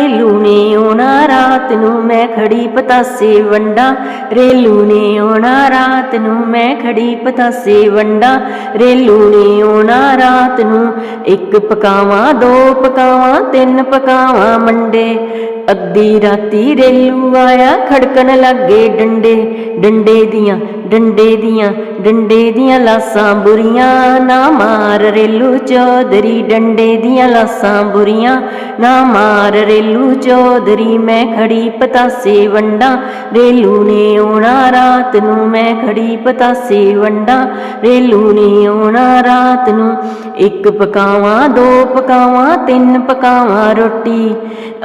ਰੇਲੂ ਨੇ ਆਉਣਾ, ਰਾਤ ਨੂੰ ਮੈਂ ਖੜੀ ਪਤਾਸੇ ਵੰਡਾ। ਰੇਲੂ ਨੇ ਆਉਣਾ, ਰਾਤ ਨੂੰ ਮੈਂ ਖੜੀ ਪਤਾਸੇ ਵੰਡਾ। ਰੇਲੂ ਨੇ ਆਉਣਾ, ਰਾਤ ਨੂੰ ਇੱਕ ਪਕਾਵਾਂ, ਦੋ ਪਕਾਵਾਂ, ਤਿੰਨ ਪਕਾਵਾਂ ਮੰਡੇ। ਅੱਧੀ ਰਾਤੀ ਰੇਲੂ ਆਇਆ, ਖੜਕਣ ਲੱਗੇ ਡੰਡੇ। ਡੰਡੇ ਦੀਆਂ ਡੰਡੇ ਦੀਆਂ ਡੰਡੇ ਦੀਆਂ ਲਾਸਾਂ ਬੁਰੀਆਂ ਨਾ ਮਾਰ ਰੇਲੂ ਚੌਧਰੀ, ਡੰਡੇ ਦੀਆਂ ਲਾਸਾਂ ਬੁਰੀਆਂ ਨਾ ਮਾਰ ਰੇਲੂ ਚੌਧਰੀ, ਮੈਂ ਖੜੀ ਪਤਾਸੇ ਵੰਡਾਂ, ਰੇਲੂ ਨੇ ਆਉਣਾ ਰਾਤ ਨੂੰ, ਮੈਂ ਖੜੀ ਪਤਾਸੇ ਵੰਡਾਂ, ਰੇਲੂ ਨੇ ਆਉਣਾ ਰਾਤ ਨੂੰ, ਇੱਕ ਪਕਾਵਾਂ, ਦੋ ਪਕਾਵਾਂ, ਤਿੰਨ ਪਕਾਵਾਂ ਰੋਟੀ,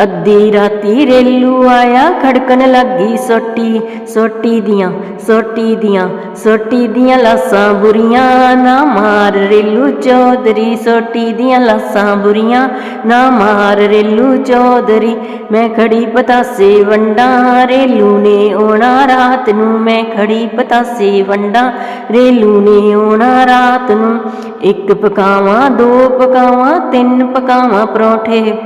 ਅੱਧੀ ਰਾਤੀ ਰੇਲੂ ਆਇਆ ਖੜਕਣ ਲੱਗੀ ਸੋਟੀ ਸੋਟੀ ਦੀਆਂ, ਸੋਟੀ ਦੀ ਦੀਆਂ, ਸੋਟੀ ਦੀਆਂ ਲਾਸਾਂ ਬੁਰੀਆਂ, ਨਾ ਮਾਰ ਰੇਲੂ ਚੌਧਰੀ, ਸੋਟੀ ਦੀਆਂ ਲਾਸਾਂ ਬੁਰੀਆਂ, ਨਾ ਮਾਰ ਰੇਲੂ ਚੌਧਰੀ, ਮੈਂ ਖੜੀ ਪਤਾਸੇ ਵੰਡਾਂ, ਰੇਲੂ ਨੇ ਆਉਣਾ ਰਾਤ ਨੂੰ, ਮੈਂ ਖੜੀ ਪਤਾਸੇ ਵੰਡਾਂ, ਰੇਲੂ ਨੇ ਆਉਣਾ ਰਾਤ ਨੂੰ। ਇੱਕ ਪਕਾਵਾਂ, ਦੋ ਪਕਾਵਾਂ, ਤਿੰਨ ਪਕਾਵਾਂ ਪਰੌਂਠੇ।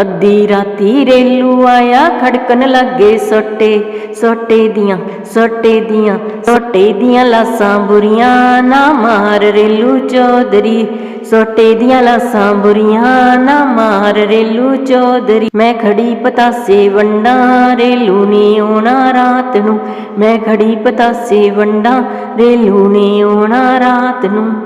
ਅੱਧੀ ਰਾਤੀ ਰੇਲੂ ਆਇਆ, ਖੜਕਣ ਲੱਗੇ ਸੋਟੇ। ਸੋਟੇ ਦੀਆਂ ਸੋਟੇ ਦੀਆਂ ਸੋਟੇ ਦੀਆਂ ਲਾਸਾਂ ਬੁਰੀਆਂ, ਨਾ ਮਾਰ ਰੇਲੂ ਚੌਧਰੀ। ਸੋਟੇ ਦੀਆਂ ਲਾਸਾਂ ਬੁਰੀਆਂ, ਨਾ ਮਾਰ ਰੇਲੂ ਚੌਧਰੀ। ਮੈਂ ਖੜੀ ਪਤਾਸੇ ਵੰਡਾਂ, ਰੇਲੂ ਨੇ ਆਉਣਾ ਰਾਤ ਨੂੰ। ਮੈਂ ਖੜੀ ਪਤਾਸੇ ਵੰਡਾਂ, ਰੇਲੂ ਨੇ ਆਉਣਾ ਰਾਤ ਨੂੰ।